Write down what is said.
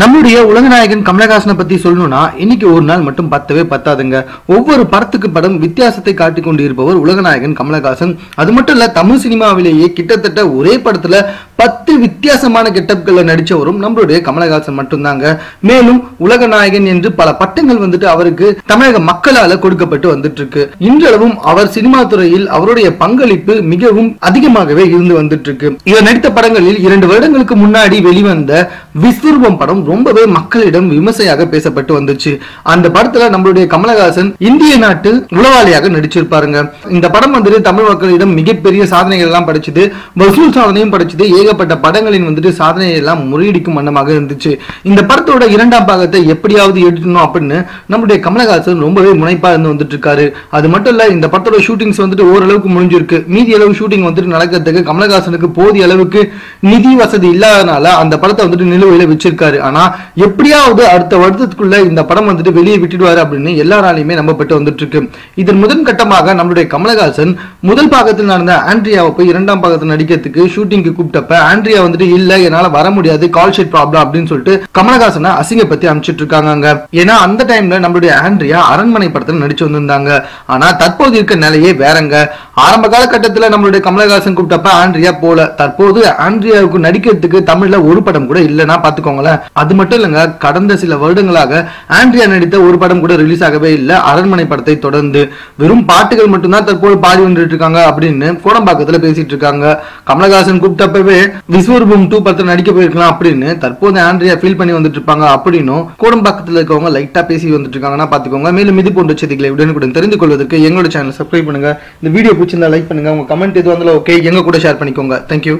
நம்முடைய உலகநாயகன் கமலஹாசனை பத்தி சொல்லணும்னா இன்னைக்கு ஒரு நாள் மட்டும் பத்தவே பத்தாதுங்க. ஒவ்வொரு படத்துக்கு படம் வித்தியாசத்தை காட்டிக் கொண்டிருப்பவர் உலகநாயகன் கமலஹாசன். அது மட்டும் இல்ல தமிழ் சினிமாவிலேயே கிட்டத்தட்ட ஒரே படத்துல பத்து வித்தியாசமான கெட்டப்கள்ல நடிச்சவரும் நம்மளுடைய கமலஹாசன் மட்டும்தாங்க. மேலும் உலகநாயகன் என்று பல பட்டங்கள் வந்துட்டு அவருக்கு தமிழக மக்களால கொடுக்கப்பட்டு வந்துட்டு இருக்கு இன்றளவும் அவர் சினிமா துறையில் அவருடைய பங்களிப்பு மிகவும் அதிகமாகவே இருந்து வந்துட்டு இருக்கு இவர் நடித்த படங்களில் இரண்டு வருடங்களுக்கு முன்னாடி வெளிவந்த விஸ்வரூபம் படம் ரொம்பவே மக்களிடம் விமர்சையாக பேசப்பட்டு வந்துச்சு. அந்த படத்துல நம்மளுடைய கமலஹாசன் இந்திய நாட்டு உளவாளியாக நடிச்சிருப்பாருங்க. இந்த படம் வந்துட்டு தமிழ் மக்களிடம் மிகப்பெரிய சாதனைகள் எல்லாம் படிச்சது. வசூல் சாதனையும் படைச்சது. ஏகப்பட்ட படங்களின் வந்துட்டு சாதனையை எல்லாம் முறியடிக்கும் வண்ணமாக இருந்துச்சு. இந்த படத்தோட இரண்டாம் பாகத்தை எப்படியாவது எடுக்கணும் அப்படின்னு நம்மளுடைய கமலஹாசன் ரொம்பவே முனைப்பா இருந்து வந்துட்டு இருக்காரு அது மட்டும் இல்ல இந்த படத்தோட ஷூட்டிங்ஸ் வந்துட்டு ஓரளவுக்கு முடிஞ்சிருக்கு. மீதி அளவு ஷூட்டிங் வந்துட்டு நடக்கிறதுக்கு கமலஹாசனுக்கு போதிய அளவுக்கு நிதி வசதி இல்லாதனால அந்த படத்தை வந்துட்டு நிலுவையில வச்சிருக்காரு. ஆனா எப்படியாவது அடுத்த வருடத்துக்குள்ள இந்த படம் வந்துட்டு வெளியே விட்டுடுவாரு அப்படின்னு எல்லாராலையுமே நம்பப்பட்டு வந்துட்டு இருக்கு இதன் முதன் கட்டமாக நம்மளுடைய கமலஹாசன் முதல் பாகத்தில் நடந்த ஆண்ட்ரியாவை போய் இரண்டாம் பாகத்தில் நடிக்கிறதுக்கு ஷூட்டிங்க்கு கூப்பிட்டப்ப ஆண்ட்ரியா வந்துட்டு இல்ல என்னால வர முடியாது கால் ஷீட் ப்ராப்ளம் அப்படின்னு சொல்லிட்டு கமலஹாசனை அசிங்கப்படுத்தி அமைச்சிட்டு இருக்காங்க ஏன்னா அந்த டைம்ல நம்மளுடைய ஆண்ட்ரியா அரண்மனை படத்தில் நடிச்சு வந்திருந்தாங்க. ஆனா தற்போது இருக்க நிலையே வேறங்க. ஆரம்ப காலகட்டத்துல நம்மளுடைய கமலஹாசன் கூப்பிட்டப்ப ஆண்ட்ரியா போல. தற்போது ஆண்ட்ரியாவுக்கு நடிக்கிறதுக்கு தமிழ்ல ஒரு படம் கூட இல்லைன்னா பாத்துக்கோங்களேன். அது மட்டும் இல்லைங்க கடந்த சில வருடங்களாக ஆண்ட்ரியா நடித்த ஒரு படம் கூட ரிலீஸ் ஆகவே இல்லை. அரண்மனை படத்தை தொடர்ந்து வெறும் பாட்டுகள் மட்டும்தான் தற்போது பாடி வந்துட்டு இருக்காங்க அப்படின்னு கோடம்பாக்கத்துல பேசிட்டு இருக்காங்க கமலஹாசன் கூப்பிட்டப்பவே விஸ்வரூபம் டூ படத்தில் நடிக்க போயிருக்கலாம் அப்படின்னு தற்போது ஆண்ட்ரியா ஃபீல் பண்ணி வந்துட்டு இருப்பாங்க அப்படின்னும் கோடம்பாக்கத்தில் இருக்கவங்க லைட்டா பேசி வந்துட்டு இருக்காங்கன்னா பாத்துக்கோங்க மேலும் இது போன்ற செய்திகளை உடனுக்குடன் தெரிந்து கொள்வதற்கு எங்களோட சேனல் சப்ஸ்கிரைப் பண்ணுங்க. இந்த வீடியோ பிடிச்சிருந்தா லைக் பண்ணுங்க. உங்க கமெண்ட் எது வந்தாலும் ஓகே எங்க கூட ஷேர் பண்ணிக்கோங்க. தேங்க்யூ